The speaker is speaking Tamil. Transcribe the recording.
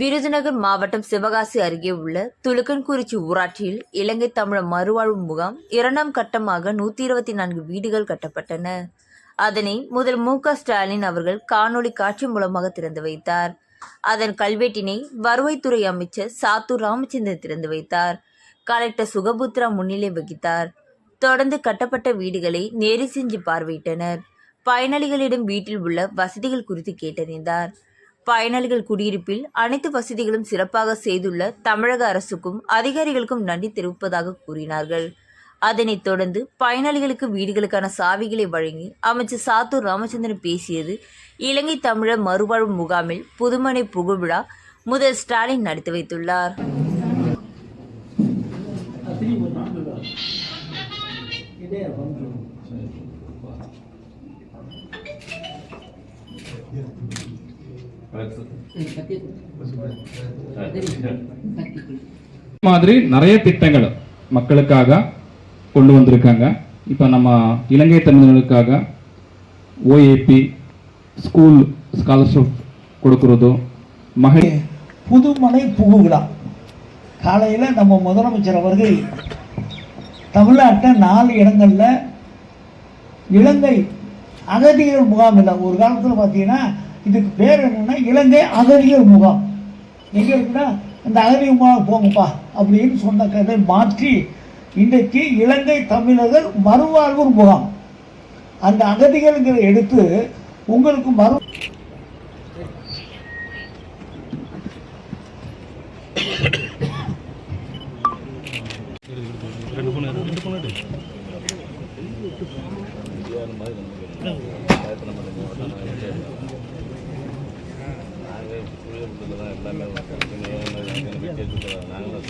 விருதுநகர் மாவட்டம் சிவகாசி அருகே உள்ள துலுக்கன்குறிச்சி ஊராட்சியில் இலங்கை தமிழர் மறுவாழ்வு முகாம் இரண்டாம் கட்டமாக நூத்தி இருபத்தி நான்கு வீடுகள் கட்டப்பட்டன. அதனை முதல் மு க ஸ்டாலின் அவர்கள் காணொளி காட்சி மூலமாக திறந்து வைத்தார். அதன் கல்வெட்டினை வருவாய்த்துறை அமைச்சர் சாத்தூர் ராமச்சந்திரன் திறந்து வைத்தார். கலெக்டர் சுகபுத்ரா முன்னிலை வகித்தார். தொடர்ந்து கட்டப்பட்ட வீடுகளை நேரில் சென்று பார்வையிட்டனர். பயனாளிகளிடம் வீட்டில் உள்ள வசதிகள் குறித்து கேட்டறிந்தார். பயனாளிகள் குடியிருப்பில் அனைத்து வசதிகளும் சிறப்பாக செய்துள்ள தமிழக அரசுக்கும் அதிகாரிகளுக்கும் நன்றி தெரிவிப்பதாக கூறினார்கள். அதனைத் தொடர்ந்து பயனாளிகளுக்கு வீடுகளுக்கான சாவிகளை வழங்கி அமைச்சர் சாத்தூர் ராமச்சந்திரன் பேசியது இலங்கை தமிழர் மறுவாழ்வு முகாமில் புதுமனை புகழ்விழா முதல் ஸ்டாலின் நடத்தி வைத்துள்ளார். மாதிரி நிறைய திட்டங்கள் மக்களுக்காக கொண்டு வந்திருக்காங்க. இப்போ நம்ம இலங்கை தமிழர்களுக்காக ஓஏபி ஸ்கூல் ஸ்காலர்ஷிப் கொடுக்கறதோ மகளிர் புதுமனை புகுவிழா காலையில் நம்ம முதலமைச்சர் அவர்கள் தமிழ்நாட்டில் நாலு இடங்களில் இலங்கை அகதிகள் முகாம் இல்லை ஒரு காலத்தில் பார்த்தீங்கன்னா இதுக்கு பேர் என்னன்னா இலங்கை அகதிகள் முகாம் எங்கே இருக்குன்னா அந்த அகலிய முகாம் போங்கப்பா அப்படின்னு சொன்ன கதை மாற்றி இன்றைக்கு இலங்கை தமிழர்கள் மறுவாழ்வு முகாம். அந்த அகதிகள்ங்கிற எடுத்து உங்களுக்கு மறு நாங்கள் எல்லாமே நாங்களும்